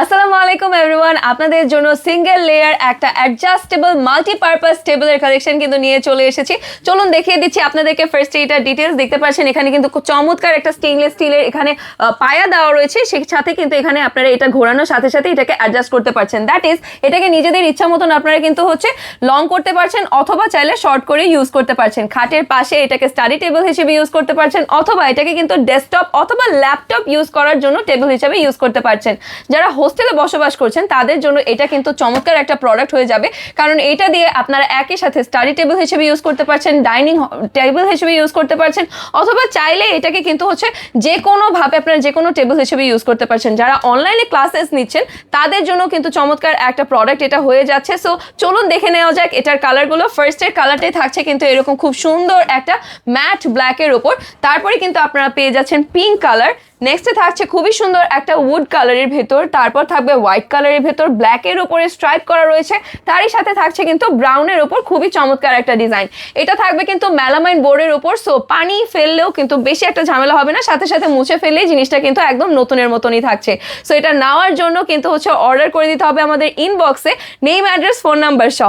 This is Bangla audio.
আসসালামু আলাইকুম এভরিওয়ান। আপনাদের জন্য সিঙ্গেল লেয়ার একটা অ্যাডজাস্টেবল মাল্টিপারপাস টেবিলের কালেকশন কিন্তু নিয়ে চলে এসেছি। চলুন দেখিয়ে দিচ্ছি আপনাদেরকে ফার্স্ট এটার ডিটেলস দেখতে পাচ্ছেন এখানে কিন্তু খুব চমৎকার একটা স্টেইনলেস স্টিলের এখানে পায়া দেওয়া রয়েছে। সেই সাথে কিন্তু এখানে আপনারা এটা ঘোরানোর সাথে সাথে এটাকে অ্যাডজাস্ট করতে পারছেন। দ্যাট ইজ এটাকে নিজেদের ইচ্ছা মতন আপনারা কিন্তু হচ্ছে লং করতে পারছেন অথবা চাইলে শর্ট করে ইউজ করতে পারছেন। খাটের পাশে এটাকে স্টাডি টেবিল হিসেবে ইউজ করতে পারছেন অথবা এটাকে কিন্তু ডেস্কটপ অথবা ল্যাপটপ ইউজ করার জন্য টেবিল হিসেবে ইউজ করতে পারছেন। যারা হোস্টেলে বসবাস করছেন, তাদের জন্য এটা কিন্তু চমৎকার একটা প্রোডাক্ট হয়ে যাবে। কারণ এটা দিয়ে আপনারা একই সাথে স্টাডি টেবিল হিসেবে ইউজ করতে পারছেন ডাইনিং টেবিল হিসেবে ইউজ করতে পারছেন, অথবা চাইলে এটাকে কিন্তু হচ্ছে যে কোনোভাবে আপনারা যে কোনো টেবিল হিসেবে ইউজ করতে পারছেন। যারা অনলাইনে ক্লাসেস নিচ্ছেন, তাদের জন্য কিন্তু চমৎকার একটা প্রোডাক্ট এটা হয়ে যাচ্ছে। সো চলুন দেখে নেওয়া যাক, এটার কালারগুলো ফার্স্টের কালারটাই থাকছে কিন্তু এরকম খুব সুন্দর একটা ম্যাট ব্ল্যাকের ওপর তারপরে কিন্তু আপনারা পেয়ে যাচ্ছেন পিঙ্ক কালার নেক্সটে থাকছে খুবই সুন্দর একটা উড কালারের ভেতর, তারপর থাকবে হোয়াইট কালারের ভেতর ব্ল্যাকের উপরে স্ট্রাইপ করা রয়েছে, তারই সাথে থাকছে কিন্তু ব্রাউনের উপর খুবই চমৎকার একটা ডিজাইন এটা থাকবে কিন্তু মেলামাইন বোর্ডের উপর সো পানি ফেললেও কিন্তু বেশি একটা ঝামেলা হবে না, সাথে সাথে মুছে ফেললেই জিনিসটা কিন্তু একদম নতুনের মতনই থাকছে। সো এটা নেওয়ার জন্য কিন্তু হচ্ছে অর্ডার করে দিতে হবে আমাদের ইনবক্সে নেম অ্যাড্রেস ফোন নাম্বার সহ।